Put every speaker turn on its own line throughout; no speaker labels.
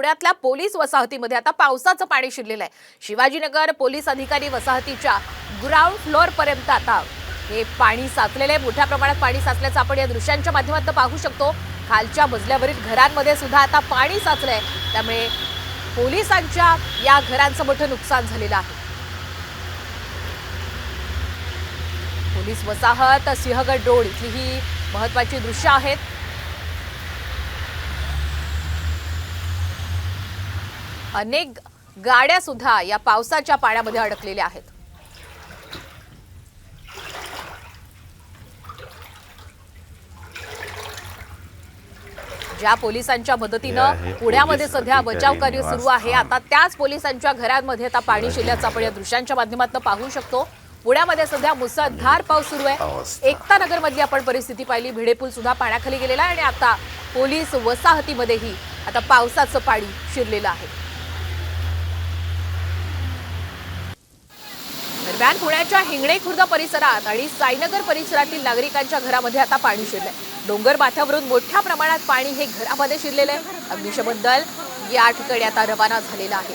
पुण्यातल्या पोलीस वसाहतीमध्ये. आता पावसाचं पाणी शिरलेलं आहे. शिवाजीनगर पोलीस अधिकारी वसाहतीच्या ग्राउंड फ्लोअर पर्यंत आता हे पाणी साचलेलं आहे. मोठ्या प्रमाणात पाणी साचल्याचं आपण या दृश्यांच्या माध्यमातून पाहू शकतो. खालच्या मजल्यावरील घरांमध्ये सुद्धा आता पाणी साचलंय. त्यामुळे पोलिसांच्या या घरांचं मोठं नुकसान झालेलं आहे. पोलीस वसाहत सिंहगड रोड इथली ही महत्वाची दृश्य आहेत. अनेक गाड्या सुद्धा या पावसाच्या पाण्यामध्ये अडकलेल्या आहेत. ज्या पोलिसांच्या मदतीनं पुण्यामध्ये सध्या बचाव कार्य सुरू आहे. आता त्याच पोलिसांच्या घरांमध्ये आता पाणी शिरल्याचं आपण या दृश्यांच्या माध्यमातून पाहू शकतो. पुण्यामध्ये सध्या मुसळधार पाऊस सुरू आहे. एकता नगर मधली आपण परिस्थिती पाहिली. भिडे पूल सुद्धा पाण्याखाली गेलेला आहे आणि आता पोलीस वसाहतीमध्येही आता पावसाचं पाणी शिरलेलं आहे. दरम्यान पुण्याच्या हिंगणे खुर्द परिसरात आणि साईनगर परिसरातील नागरिकांच्या घरामध्ये आता पाणी शिरलंय. डोंगर माथ्यावरून मोठ्या प्रमाणात पाणी हे घरामध्ये शिरलेलं आहे. अग्निशमन दल या ठिकाणी आता रवाना झालेलं आहे.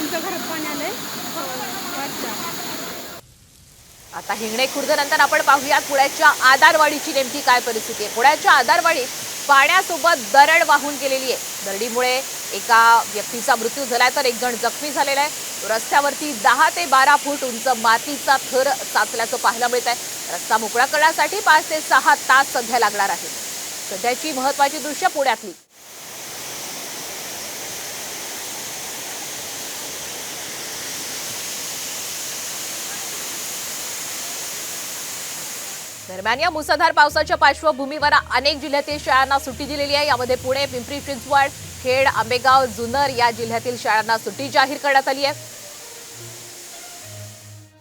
तुमच्या घरात पाणी आलंय. हो,
आता हिंगणे खुर्द नंतर आपण पाहूया पुण्याच्या आदारवाडीची नेमकी काय परिस्थिती आहे. पुण्याच्या आधारवाडीत पाण्यासोबत दरड वाहून गेलेली आहे. दरडीमुळे एका व्यक्तीचा मृत्यू झालाय तर एक जण जखमी झालेला आहे. रस्त्यावरती दहा ते बारा फूट उंच मातीचा थर साचल्याचं पाहायला मिळत आहे रस्ता मोकळा करण्यासाठी पाच ते सहा तास सध्या लागणार आहे. सध्याची महत्वाची दृश्य पुण्यातली. दरम्यान या मुसळधार पावसाच्या पार्श्वभूमीवर अनेक जिल्ह्यातील शाळांना सुट्टी दिलेली आहे. यामध्ये पुणे पिंपरी चिंचवड खेड आंबेगाव जुन्नर या जिल्ह्यातील शाळांना सुट्टी जाहीर करण्यात आली आहे.